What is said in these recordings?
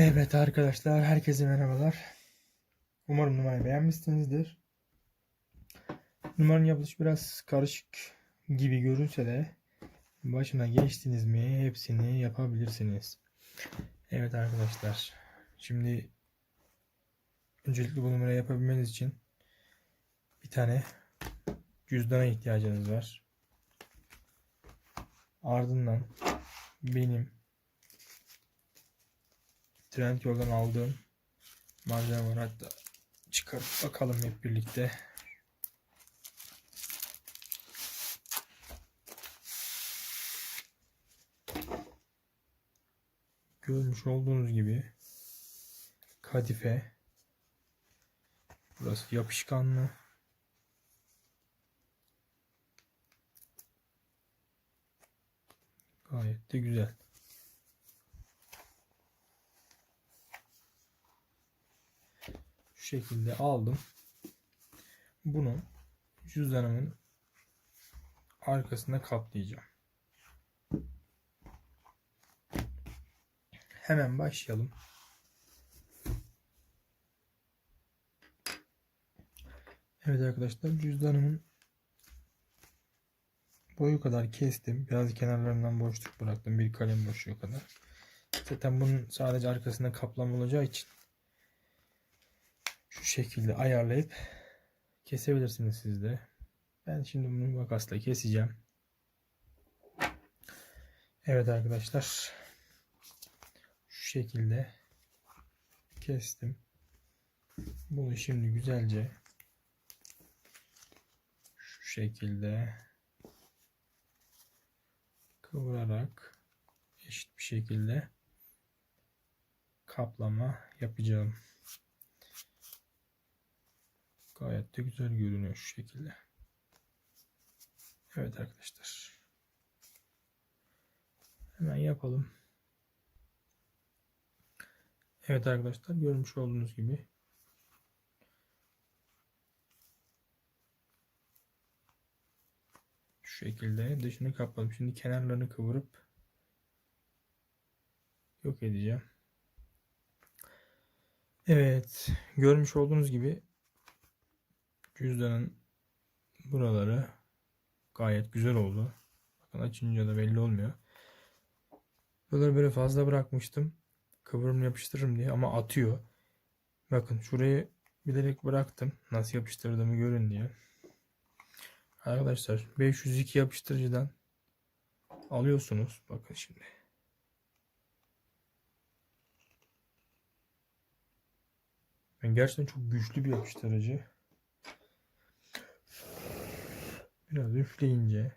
Evet arkadaşlar, herkese merhabalar. Umarım numarayı beğenmişsinizdir. Numaranın yapılışı biraz karışık gibi görünse de başına geçtiniz mi hepsini yapabilirsiniz. Evet arkadaşlar, şimdi öncelikle bu numarayı yapabilmeniz için bir tane cüzdana ihtiyacınız var. Ardından benim Trend yoldan aldığım malzeme var. Hatta çıkarıp bakalım hep birlikte. Görmüş olduğunuz gibi kadife burası yapışkanlı gayet de güzel. Şekilde aldım. Bunu cüzdanımın arkasına kaplayacağım. Hemen başlayalım. Evet arkadaşlar cüzdanımın boyu kadar kestim. Biraz kenarlarından boşluk bıraktım. Bir kalem boşluğu kadar. Zaten bunun sadece arkasında kaplama olacağı için şekilde ayarlayıp kesebilirsiniz siz de. Ben şimdi bunu makasla keseceğim. Evet arkadaşlar. Şu şekilde kestim. Bunu şimdi güzelce şu şekilde kıvırarak eşit bir şekilde kaplama yapacağım. Gayet de güzel görünüyor şu şekilde. Evet arkadaşlar. Hemen yapalım. Evet arkadaşlar görmüş olduğunuz gibi şu şekilde dışını kapladım. Şimdi kenarlarını kıvırıp yok edeceğim. Evet görmüş olduğunuz gibi cüzdanın buraları gayet güzel oldu. Bakın açınca da belli olmuyor. Buraları böyle fazla bırakmıştım. Kıvırım yapıştırırım diye ama atıyor. Bakın şurayı bilerek bıraktım. Nasıl yapıştırdığımı görün diye. Arkadaşlar 502 yapıştırıcıdan alıyorsunuz. Bakın şimdi. Ben gerçekten çok güçlü bir yapıştırıcı. Biraz üfleyince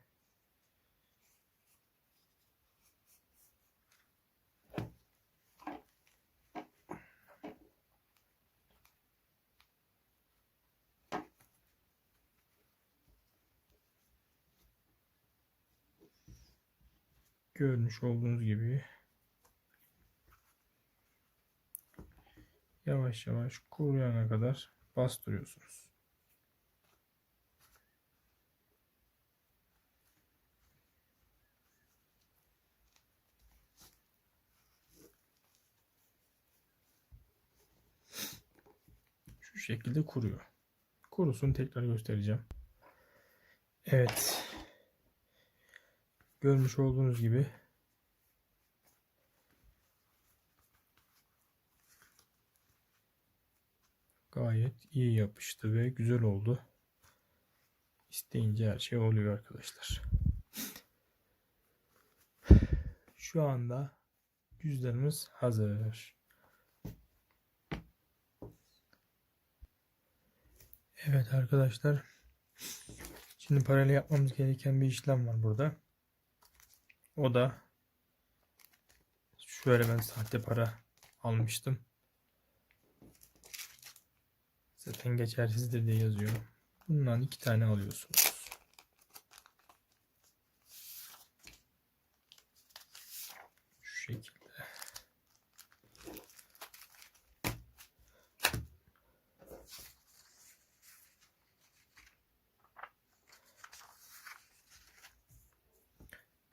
görmüş olduğunuz gibi yavaş yavaş kuruyana kadar bastırıyorsunuz. Şu şekilde kuruyor. Kurusun tekrar göstereceğim. Evet. Görmüş olduğunuz gibi gayet iyi yapıştı ve güzel oldu. İsteyince her şey oluyor arkadaşlar. Şu anda cüzdanımız hazır. Evet arkadaşlar. Şimdi parayla yapmamız gereken bir işlem var burada. O da şöyle ben sahte para almıştım. Zaten geçersizdir diye yazıyor. Bundan iki tane alıyorsunuz. Şu şekilde.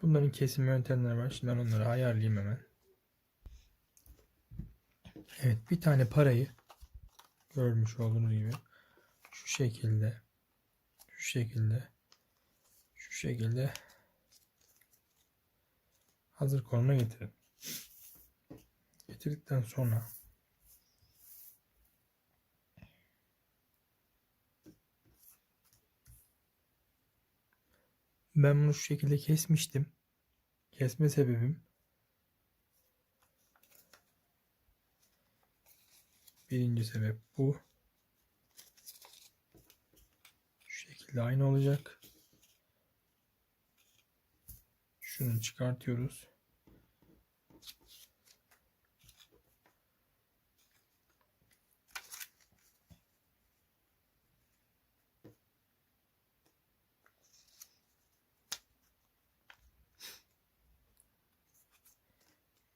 Bunların kesim yöntemleri var. Şimdi ben onları ayarlayayım hemen. Evet bir tane parayı görmüş olduğunuz gibi şu şekilde şu şekilde şu şekilde hazır konuma getirin. Getirdikten sonra ben bunu şu şekilde kesmiştim. Kesme sebebim birinci sebep bu. Şu şekilde aynı olacak. Şunu çıkartıyoruz.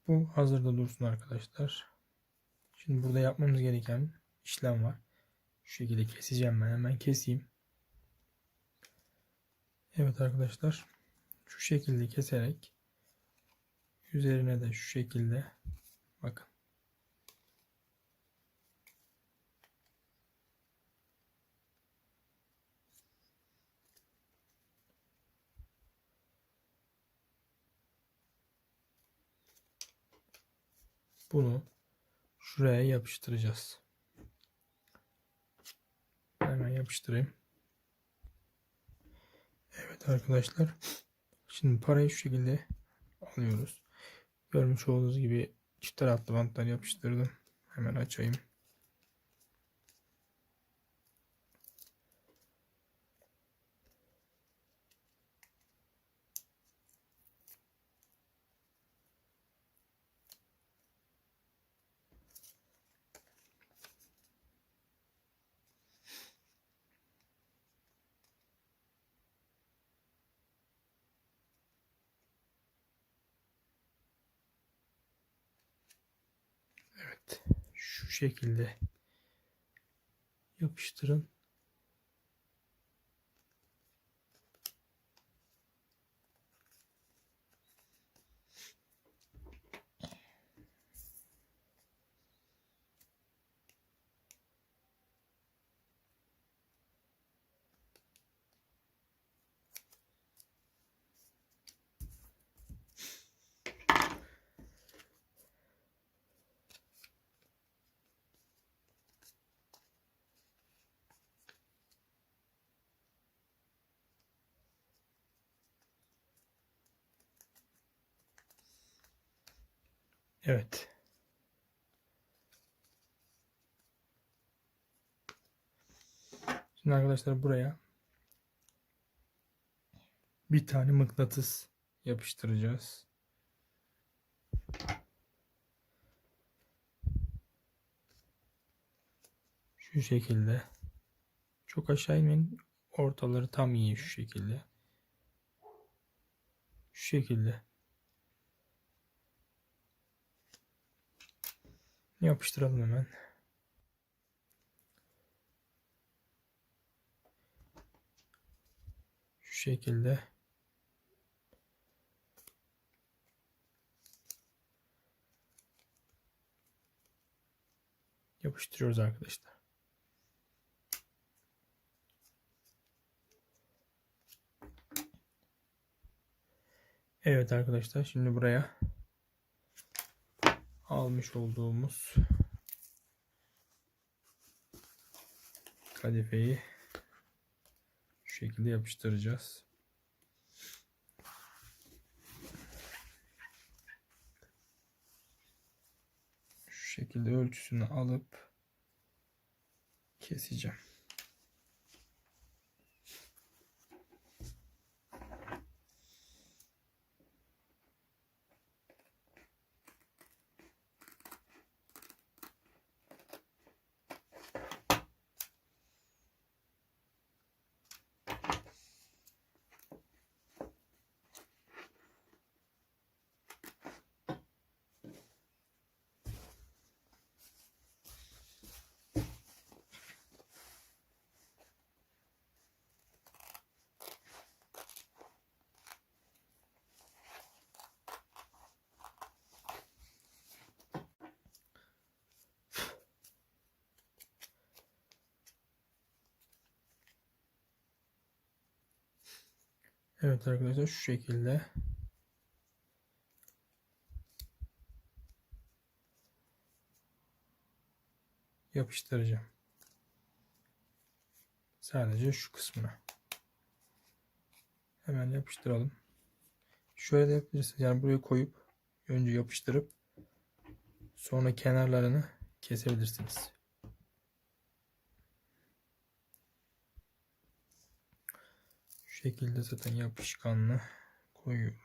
Bu hazırda dursun arkadaşlar. Şimdi burada yapmamız gereken işlem var. Şu şekilde keseceğim ben. Hemen keseyim. Evet arkadaşlar. Şu şekilde keserek üzerine de şu şekilde bakın. Bunu şuraya yapıştıracağız. Hemen yapıştırayım. Evet arkadaşlar. Şimdi parayı şu şekilde alıyoruz. Görmüş olduğunuz gibi çift taraflı bantlar yapıştırdım. Hemen açayım. Şu şekilde yapıştırın. Evet. Şimdi arkadaşlar buraya bir tane mıknatıs yapıştıracağız. Şu şekilde. Çok aşağı inmeyin. Ortaları tam iyi şu şekilde. Şu şekilde. Yapıştıralım hemen. Şu şekilde. Yapıştırıyoruz arkadaşlar. Evet arkadaşlar şimdi buraya almış olduğumuz kadifeyi şu şekilde yapıştıracağız. Şu şekilde ölçüsünü alıp keseceğim. Evet arkadaşlar şu şekilde yapıştıracağım. Sadece şu kısmına. Hemen yapıştıralım. Şöyle de yapabilirsiniz. Yani buraya koyup önce yapıştırıp sonra kenarlarını kesebilirsiniz. Şekilde zaten yapışkanlı koyuyoruz.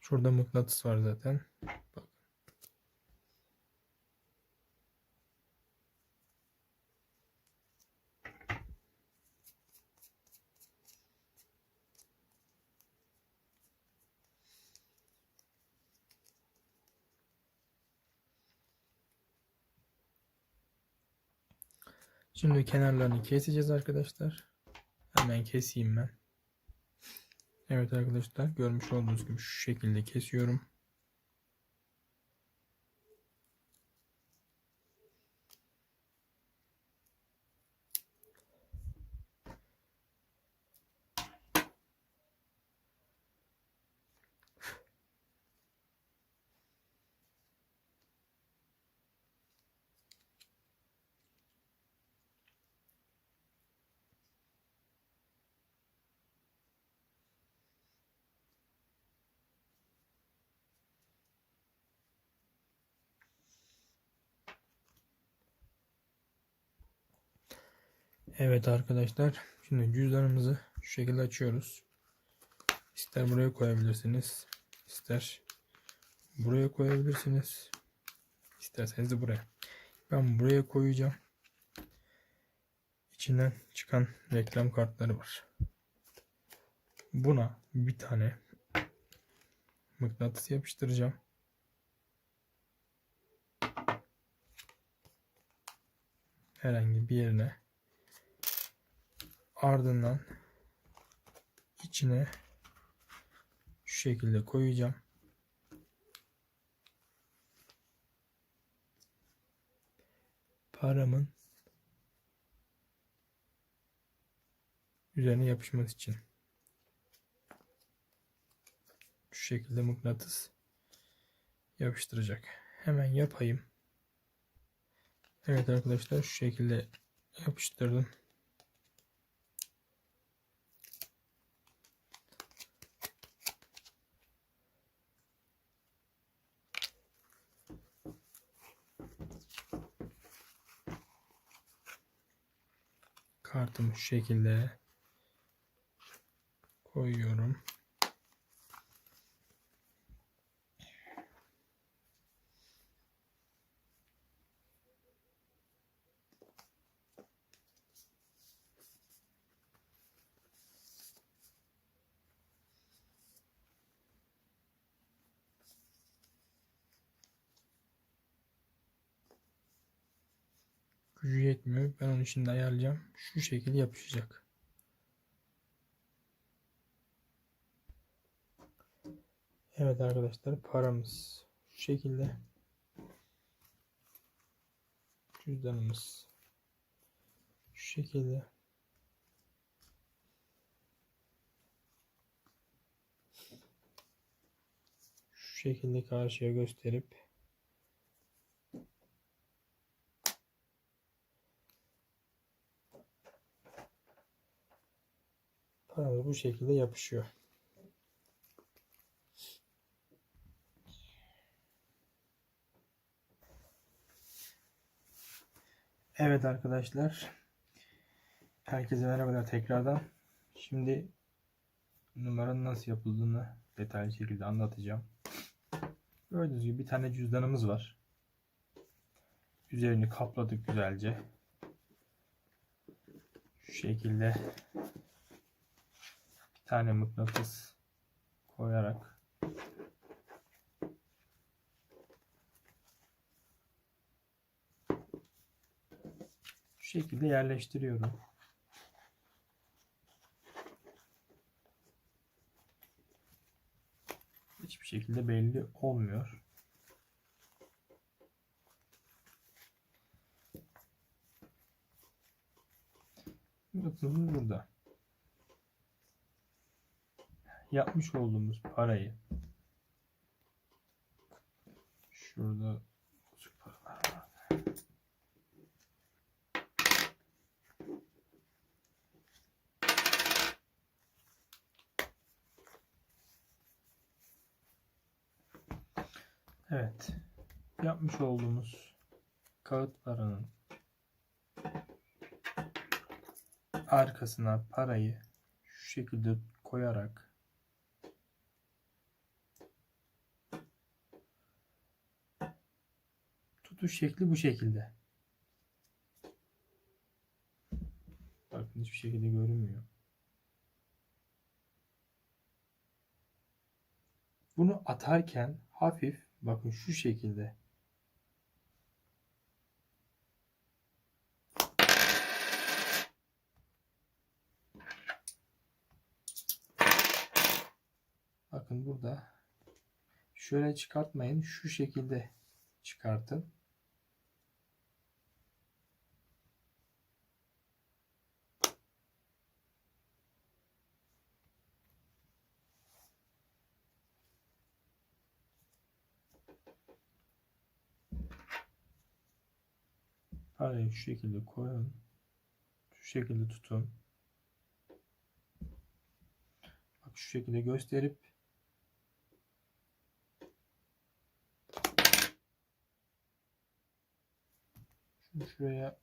Şurada mıknatıs var zaten. Bak. Şimdi kenarlarını keseceğiz arkadaşlar. Hemen keseyim ben. Evet arkadaşlar görmüş olduğunuz gibi şu şekilde kesiyorum. Evet arkadaşlar şimdi cüzdanımızı şu şekilde açıyoruz. İster buraya koyabilirsiniz. ister buraya koyabilirsiniz. İsterseniz de buraya. Ben buraya koyacağım. İçinden çıkan reklam kartları var. Buna bir tane mıknatıs yapıştıracağım. Herhangi bir yerine ardından içine şu şekilde koyacağım. Paramın üzerine yapışması için şu şekilde mıknatıs yapıştıracak. Hemen yapayım. Evet arkadaşlar şu şekilde yapıştırdım. Kartımı şu şekilde koyuyorum. Gücü yetmiyor. Ben onu şimdi ayarlayacağım. Şu şekilde yapışacak. Evet arkadaşlar paramız şu şekilde. Cüzdanımız şu şekilde. Şu şekilde karşıya gösterip Paramız bu şekilde yapışıyor. Evet arkadaşlar. Herkese merhabalar tekrardan. Şimdi numaranın nasıl yapıldığını detaylı şekilde anlatacağım. Gördüğünüz gibi bir tane cüzdanımız var. Üzerini kapladık güzelce. Şu şekilde tane mıknatıs koyarak şu şekilde yerleştiriyorum. Hiçbir şekilde belli olmuyor. Bakın burada. Yapmış olduğumuz parayı şurada. Evet. Yapmış olduğumuz kağıt paranın arkasına parayı şu şekilde koyarak tutuş şekli bu şekilde. Bakın hiçbir şekilde görünmüyor. Bunu atarken hafif bakın şu şekilde Bakın burada şöyle çıkartmayın. Şu şekilde çıkartın. Parayı şu şekilde koyun. Şu şekilde tutun. Bak şu şekilde gösterip şunu şuraya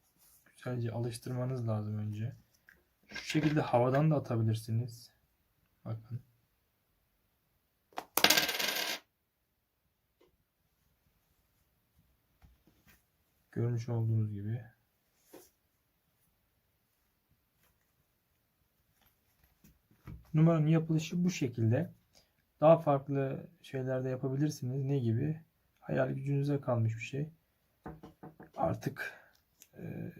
güzelce alıştırmanız lazım önce. Şu şekilde havadan da atabilirsiniz. Bakın. Görmüş olduğunuz gibi. Numaranın yapılışı bu şekilde. Daha farklı şeyler de yapabilirsiniz. Ne gibi? Hayal gücünüze kalmış bir şey. Artık e,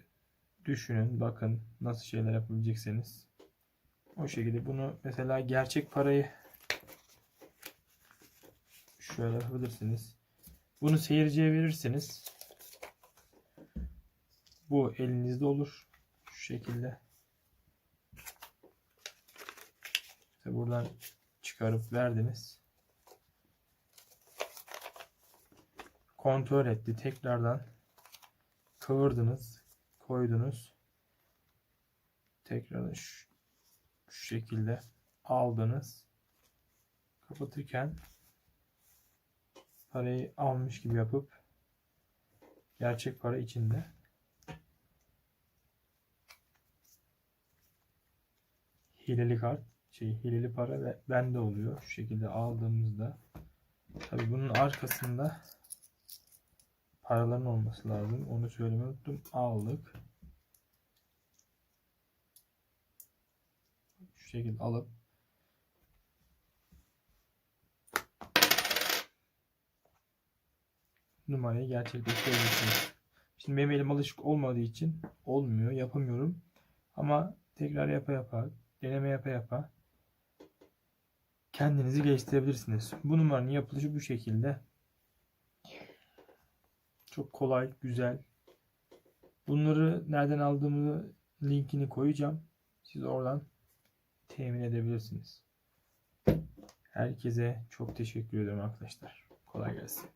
düşünün, bakın nasıl şeyler yapabilecekseniz. O şekilde bunu mesela gerçek parayı şöyle yapabilirsiniz. Bunu seyirciye verirseniz bu elinizde olur. Şu şekilde. İşte buradan çıkarıp verdiniz. Kontrol etti. Tekrardan kıvırdınız. Koydunuz. Tekrardan şu, şu şekilde aldınız. Kapatırken parayı almış gibi yapıp gerçek para içinde hileli kart şey hileli para ve bende oluyor. Şu şekilde aldığımızda tabi bunun arkasında paraların olması lazım. Onu söylemeyi unuttum. Aldık. Şu şekilde alıp numarayı gerçekleştirebilirsiniz. Şimdi benim elim alışık olmadığı için olmuyor. Yapamıyorum. Ama tekrar yapa yapa deneme yapa yapa kendinizi geliştirebilirsiniz. Bu numaranın yapılışı bu şekilde. Çok kolay, güzel. Bunları nereden aldığımı linkini koyacağım. Siz oradan temin edebilirsiniz. Herkese çok teşekkür ederim arkadaşlar. Kolay gelsin.